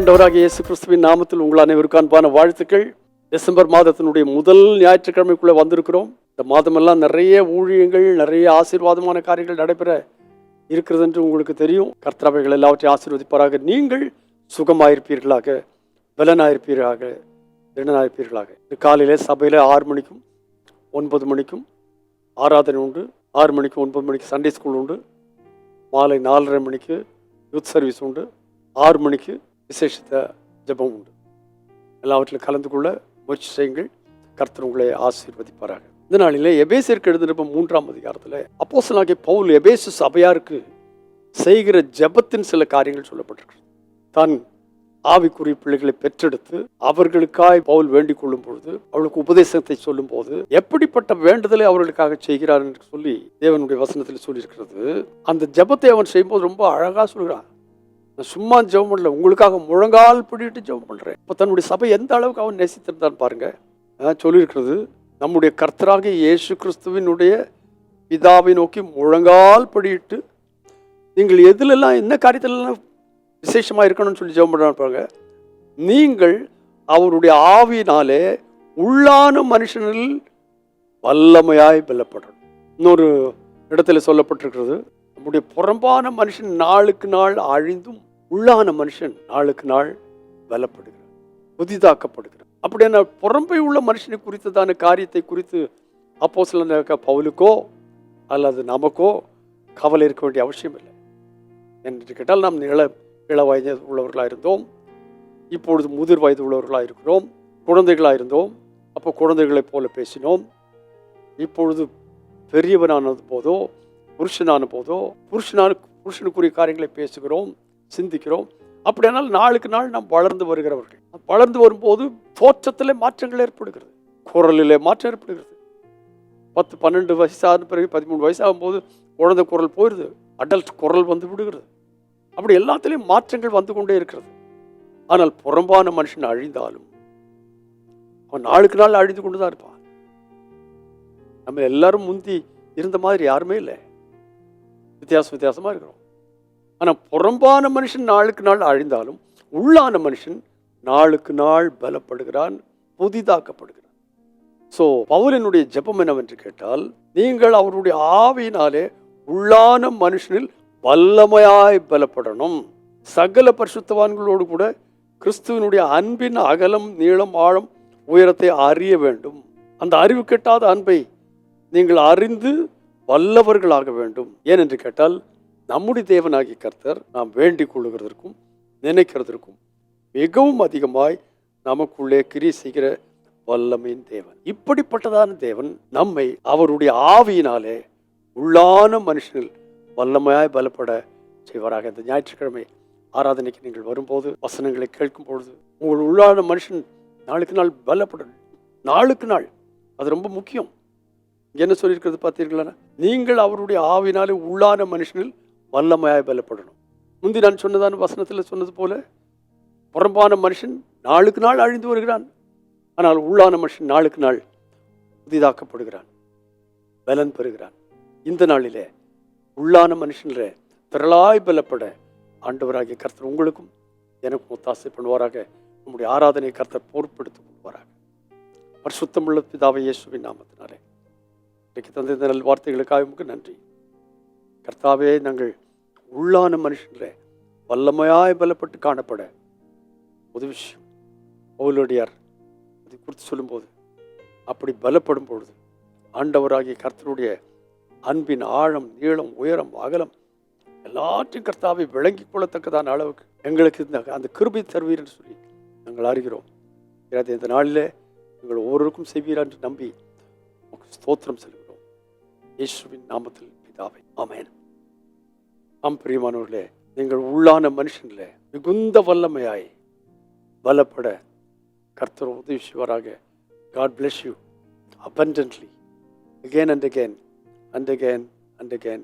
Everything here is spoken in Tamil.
ஆண்டவராக இயேசு கிறிஸ்துவின் நாமத்தில் உங்கள் அனைவருக்கு அன்பான வாழ்த்துக்கள். டிசம்பர் மாதத்தினுடைய முதல் ஞாயிற்றுக்கிழமைக்குள்ளே வந்திருக்கிறோம். இந்த மாதமெல்லாம் நிறைய ஊழியங்கள் நிறைய ஆசீர்வாதமான காரியங்கள் நடைபெற இருக்கிறது என்று உங்களுக்கு தெரியும். கர்த்தரவைகள் எல்லாவற்றையும் ஆசீர்வதிப்பாராக. நீங்கள் சுகமாயிருப்பீர்களாக பலனாயிருப்பீர்களாக திடனாயிருப்பீர்களாக இந்த காலையில் சபையில் ஆறு மணிக்கும் ஒன்பது மணிக்கும் ஆராதனை உண்டு. ஆறு மணிக்கு ஒன்பது மணிக்கு சண்டே ஸ்கூல் உண்டு. மாலை நாலரை மணிக்கு யூத் சர்வீஸ் உண்டு. ஆறு மணிக்கு விசேஷத்த ஜெபம் உண்டு. எல்லாவற்றிலும் கலந்து கொள்ள முயற்சி செய்யுங்கள். கர்த்தர் உங்களை ஆசீர்வதிப்பாராக. இந்த நாளில் எபேசியருக்கு எழுதின மூன்றாம் அதிகாரத்தில் அப்போசலாகிய பவுல் எபேசு சபையாருக்கு செய்கிற ஜெபத்தின் சில காரியங்கள் சொல்லப்பட்டிருக்கு தான் ஆவிக்குரிய பிள்ளைகளை பெற்றெடுத்து அவர்களுக்காய் பவுல் வேண்டிக் கொள்ளும் பொழுது அவளுக்கு உபதேசத்தை சொல்லும் போது எப்படிப்பட்ட வேண்டுதலை அவர்களுக்காக செய்கிறார் என்று சொல்லி தேவனுடைய வசனத்தில் சொல்லியிருக்கிறது. அந்த ஜெபத்தை அவன் செய்யும்போது ரொம்ப அழகாக சொல்கிறான். சும்மா ஜெபம் பண்ணல. உங்களுக்காக முழங்கால் பிடிட்டு ஜெபம் பண்ணுறேன் இப்போ தன்னுடைய சபை எந்த அளவுக்கு அவன் நேசித்திருந்தான் பாருங்க. அதான் சொல்லியிருக்கிறது நம்முடைய கர்த்தராக இயேசு கிறிஸ்துவினுடைய பிதாவை நோக்கி முழங்கால் படியிட்டு நீங்கள் எதுலெல்லாம் என்ன காரியத்திலெல்லாம் விசேஷமாக இருக்கணும்னு சொல்லி ஜெபம் பண்ணுறாங்க பாருங்க. நீங்கள் அவருடைய ஆவியினாலே உள்ளான மனுஷனில் வல்லமையாய் வெல்லப்படணும். இன்னொரு இடத்துல சொல்லப்பட்டிருக்கிறது நம்முடைய புறம்பான மனுஷன் நாளுக்கு நாள் அழிந்தும் உள்ளான மனுஷன் நாளுக்கு நாள் பலப்படுகிறான் புதிதாக்கப்படுகிறான் அப்படியான புறம்பை உள்ள மனுஷனை குறித்ததான காரியத்தை குறித்து அப்போ சில பவுலுக்கோ அல்லது நமக்கோ கவலை இருக்க வேண்டிய அவசியம் இல்லை. என்று கேட்டால் நாம் இள இள வயது உள்ளவர்களாக இருந்தோம். இப்பொழுது முதிர் வயது உள்ளவர்களாக இருக்கிறோம். குழந்தைகளாக இருந்தோம். அப்போ குழந்தைகளைப் போல பேசினோம். இப்பொழுது பெரியவனான போதோ புருஷனான போதோ புருஷனான புருஷனுக்குரிய காரியங்களை பேசுகிறோம். சிந்திக்கிறோம். அப்படியானால் நாளுக்கு நாள் நாம் வளர்ந்து வருகிறவர்கள். வளர்ந்து வரும்போது தோற்றத்திலே மாற்றங்கள் ஏற்படுகிறது. குரலிலே மாற்றம் ஏற்படுகிறது. பத்து பன்னெண்டு வயசான பிறகு பதிமூணு வயசாகும் போது குழந்தை குரல் போயிடுது. அடல்ட் குரல் வந்து விடுகிறது. அப்படி எல்லாத்துலேயும் மாற்றங்கள் வந்து கொண்டே இருக்கிறது. ஆனால் புறம்பான மனுஷன் அழிந்தாலும் அவன் நாளுக்கு நாள் அழிந்து கொண்டு தான் இருப்பான். நம்ம எல்லாரும் முந்தி இருந்த மாதிரி யாருமே இல்லை. வித்தியாசம் வித்தியாசமாக இருக்கிறோம். ஆனால் புறம்பான மனுஷன் நாளுக்கு நாள் அழிந்தாலும் உள்ளான மனுஷன் நாளுக்கு நாள் பலப்படுகிறான் புதிதாக்கப்படுகிறான். ஸோ பவுலினுடைய ஜெபம் என்னவென்று கேட்டால் நீங்கள் அவருடைய ஆவியினாலே உள்ளான மனுஷனில் வல்லமையாய் பலப்படணும். சகல பரிசுத்தவான்களோடு கூட கிறிஸ்துவனுடைய அன்பின் அகலம் நீளம் ஆழம் உயரத்தை அறிய வேண்டும். அந்த அறிவு கெட்டாத அன்பை நீங்கள் அறிந்து வல்லவர்களாக வேண்டும். ஏனென்று கேட்டால் நம்முடைய தேவனாகிய கர்த்தர் நாம் வேண்டிக் கொள்ளுகிறதற்கும் நினைக்கிறதற்கும் மிகவும் அதிகமாய் நமக்குள்ளே கிரி செய்கிற வல்லமையின் தேவன். இப்படிப்பட்டதான தேவன் நம்மை அவருடைய ஆவியினாலே உள்ளான மனுஷனில் வல்லமையாய் பலப்பட செய்வாராக. இந்த ஞாயிற்றுக்கிழமை ஆராதனைக்கு நீங்கள் வரும்போது வசனங்களை கேட்கும் பொழுது உங்கள் உள்ளான மனுஷன் நாளுக்கு நாள் பலப்படும் நாளுக்கு நாள். அது ரொம்ப முக்கியம். என்ன சொல்லியிருக்கிறது பார்த்தீர்களா நீங்கள் அவருடைய ஆவினாலே உள்ளான மனுஷனில் வல்லமையாய் பலப்படணும். முந்தி நான் சொன்னதான வசனத்தில் சொன்னது போல புறம்பான மனுஷன் நாளுக்கு நாள் அழிந்து வருகிறான். ஆனால் உள்ளான மனுஷன் நாளுக்கு நாள் புதிதாக்கப்படுகிறான். பலன் பெறுகிறான். இந்த நாளிலே உள்ளான மனுஷன்ல திரளாய் பலப்பட ஆண்டவராகிய கர்த்தர் உங்களுக்கும் எனக்கும் ஒத்தாசை பண்ணுவாராக. நம்முடைய ஆராதனை கர்த்தர் பொறுப்பெடுத்துக் கொள்வாராக. பரிசுத்தமுள்ள பிதாவை இயேசுவின் நாமத்தினாலே. இன்றைக்கு தந்த இந்த நல் வார்த்தைகளுக்காக நன்றி. கர்த்தாவே நாங்கள் உள்ளான மனுஷன்ல வல்லமையாய் பலப்பட்டு காணப்பட. ஒரு விஷயம் பவுலடியார் அதை குறித்து சொல்லும்போது அப்படி பலப்படும் பொழுது ஆண்டவராகிய கர்த்தருடைய அன்பின் ஆழம் நீளம் உயரம் அகலம் எல்லாற்றையும் கர்த்தாவை விளங்கி கொள்ளத்தக்கதான அளவுக்கு எங்களுக்கு இந்த அந்த கிருபை தருவீர் என்று சொல்லி நாங்கள் அறிகிறோம். இதை இந்த நாளில் எங்கள் ஒவ்வொருவருக்கும் செய்வீரா என்று நம்பி ஸ்தோத்திரம் செல்கிறோம் இயேசுவின் நாமத்தில் பிதாவை ஆமேன். ஆம் பிரியமானவர்களே நீங்கள் உள்ளான மனுஷனில் மிகுந்த வல்லமையாய் பலப்பட கர்த்தர் உதவி செய்வாராக God bless you abundantly. Again and again and again and again.